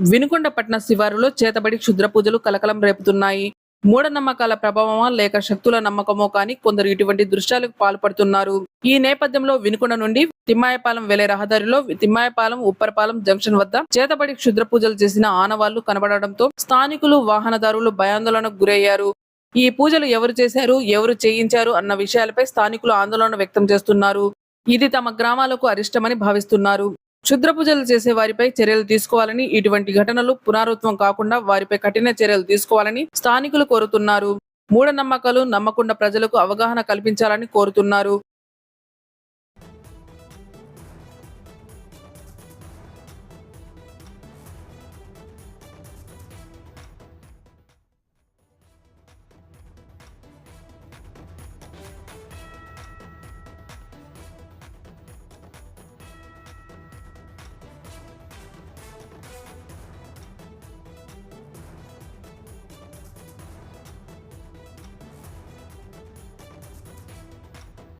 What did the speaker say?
వినుకొండపట్న శివారులో చేతబడి క్షుద్ర పూజలు కలకలం రేపుతున్నాయి. మూఢనమ్మకాల ప్రభావమా లేక శక్తుల నమ్మకమో కానీ కొందరు ఇటువంటి దృశ్యాలకు పాల్పడుతున్నారు. ఈ నేపథ్యంలో వినుకొండ నుండి తిమ్మాయపాలెం వెళ్ళే రహదారిలో తిమ్మాయపాలెం ఉప్పరపాలెం జంక్షన్ వద్ద చేతబడి క్షుద్ర పూజలు చేసిన ఆనవాళ్ళు కనబడడంతో స్థానికులు వాహనదారులు భయాందోళనకు గురయ్యారు. ఈ పూజలు ఎవరు చేశారు ఎవరు చేయించారు అన్న విషయాలపై స్థానికులు ఆందోళన వ్యక్తం చేస్తున్నారు. ఇది తమ గ్రామాలకు అరిష్టమని భావిస్తున్నారు. క్షుద్ర పూజలు చేసే వారిపై చర్యలు తీసుకోవాలని ఇటువంటి ఘటనలు పునరావృతం కాకుండా వారిపై కఠిన చర్యలు తీసుకోవాలని స్థానికులు కోరుతున్నారు. మూఢనమ్మకాలు నమ్మకుండా ప్రజలకు అవగాహన కల్పించాలని కోరుతున్నారు.